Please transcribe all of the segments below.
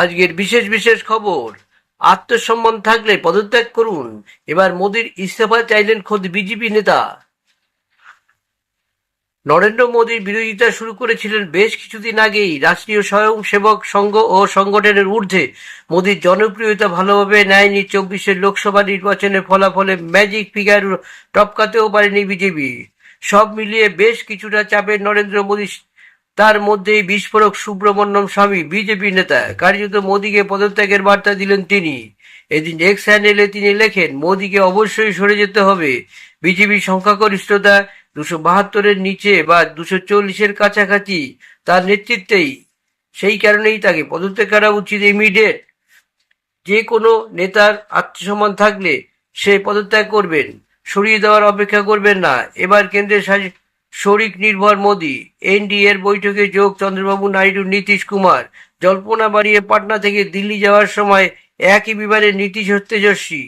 আজকের বিশেষ বিশেষ খবর। আত্মসম্মান থাকলে পদত্যাগ করুন। এবার মোদীর ইস্তফা চাইলেন খোদ বিজেপি নেতা। নরেন্দ্র মোদীর বিরোধিতা শুরু করেছিলেন বেশ কিছুদিন আগেই। রাষ্ট্রীয় স্বয়ংসেবক সংঘ ও সংগঠনের ঊর্ধ্বে। মোদীর জনপ্রিয়তা ভালোভাবে নেয়নি চব্বিশের লোকসভা নির্বাচনের ফলাফলে ম্যাজিক ফিগার টপকাতেও পারেনি বিজেপি। সব মিলিয়ে বেশ কিছুটা চাপে নরেন্দ্র মোদী তার মধ্যেই বিস্ফোরক সুব্রমণ্যম স্বামী বিজেপি নেতা। কার্যত মোদীকে পদত্যাগের বার্তা দিলেন তিনি। এদিন এক্স হ্যান্ডেলে তিনি লেখেন, মোদীকে অবশ্যই সরে যেতে হবে। বিজেপি সংখ্যাগরিষ্ঠতা দুশো বাহাত্তরের নিচে বা দুশো চল্লিশের কাছাকাছি তার নেতৃত্বেই। সেই কারণেই তাকে পদত্যাগ করা উচিত ইমিডিয়েট যে কোনো নেতার আত্মসম্মান থাকলে সে পদত্যাগ করবেন। সরিয়ে দেওয়ার অপেক্ষা করবেন না। এবার কেন্দ্রের শরিক নির্ভর মোদী, এনডিএর বৈঠকে যোগ চন্দ্রবাবু নাইডু, নীতিশ কুমার। জল্পনা বাড়িয়ে পাটনা থেকে দিল্লি যাওয়ার সময় একই বিমানে নীতিশ তেজস্বী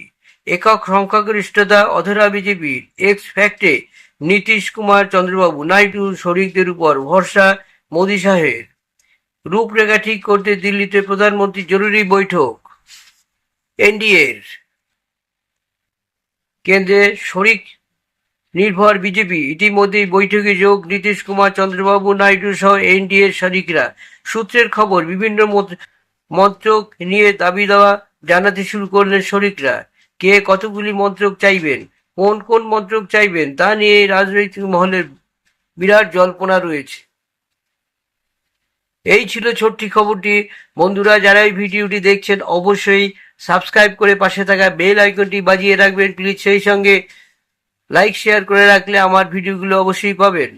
একক সংখ্যাগরিষ্ঠতা অধরা বিজেপির। এক্স ফ্যাক্টে নীতিশ কুমার, চন্দ্রবাবু নাইডু, শরিকদের উপর ভরসা মোদী সাহেব রূপরেখা ঠিক করতে দিল্লিতে প্রধানমন্ত্রী জরুরি বৈঠক। এনডিএর। কেন্দ্রে শরিক নির্ভর বিজেপি। ইতিমধ্যেই বৈঠকে যোগ নীতিশ কুমার, চন্দ্রবাবু নাইডু সহ এনডিএর শরিকরা সূত্রের খবর, বিভিন্ন মন্ত্রক নিয়ে দাবি দেওয়া জানাতে শুরু করলেন শরিকরা কে কতগুলি মন্ত্রক চাইবেন, কোন কোন মন্ত্রক চাইবেন, তা নিয়ে রাজনৈতিক মহলের বিরাট জল্পনা রয়েছে। এই ছিল ছোট্ট খবরটি। বন্ধুরা, যারা এই ভিডিওটি দেখছেন, অবশ্যই সাবস্ক্রাইব করে পাশে থাকা বেল আইকনটি বাজিয়ে রাখবেন, প্লিজ। সেই সঙ্গে লাইক শেয়ার করে রাখলে আমার ভিডিওগুলো অবশ্যই পাবেন।